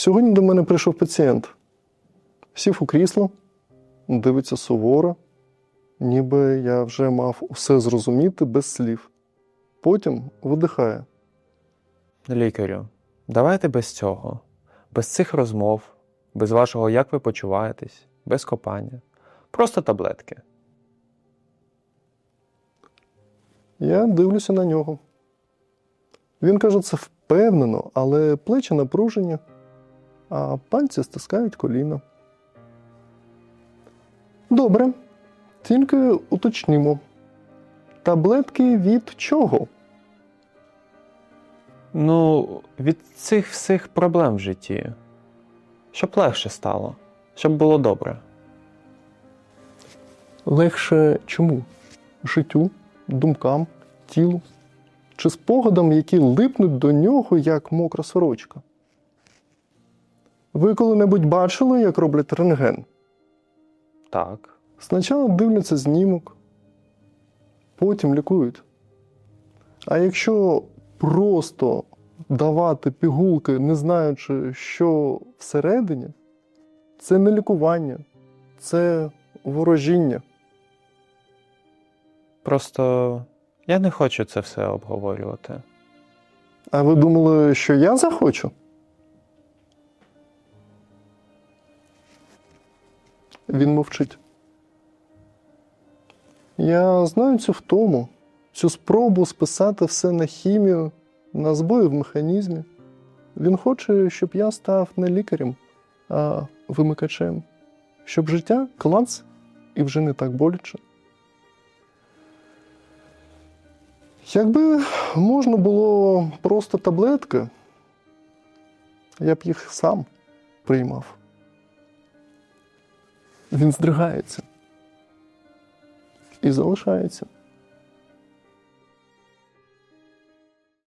Сьогодні до мене прийшов пацієнт. Сів у крісло, дивиться суворо, ніби я вже мав усе зрозуміти без слів. Потім видихає. Лікарю, давайте без цього, без цих розмов, без вашого, як ви почуваєтесь, без копання. Просто таблетки. Я дивлюся на нього. Він каже це впевнено, але плечі напружені, а пальці стискають коліна. Добре, тільки уточнімо. Таблетки від чого? Ну, від цих всіх проблем в житті. Щоб легше стало, щоб було добре. Легше чому? Життю, думкам, тілу чи спогадам, які липнуть до нього, як мокра сорочка. Ви коли-небудь бачили, як роблять рентген? Так. Спочатку дивляться знімок, потім лікують. А якщо просто давати пігулки, не знаючи, що всередині, це не лікування, це ворожіння. Просто я не хочу це все обговорювати. А ви думали, що я захочу? Він мовчить. Я знаю цю втому, цю спробу списати все на хімію, на збої в механізмі. Він хоче, щоб я став не лікарем, а вимикачем, щоб життя клац і вже не так боляче. Якби можна було просто таблетки, я б їх сам приймав. Він здригається і залишається.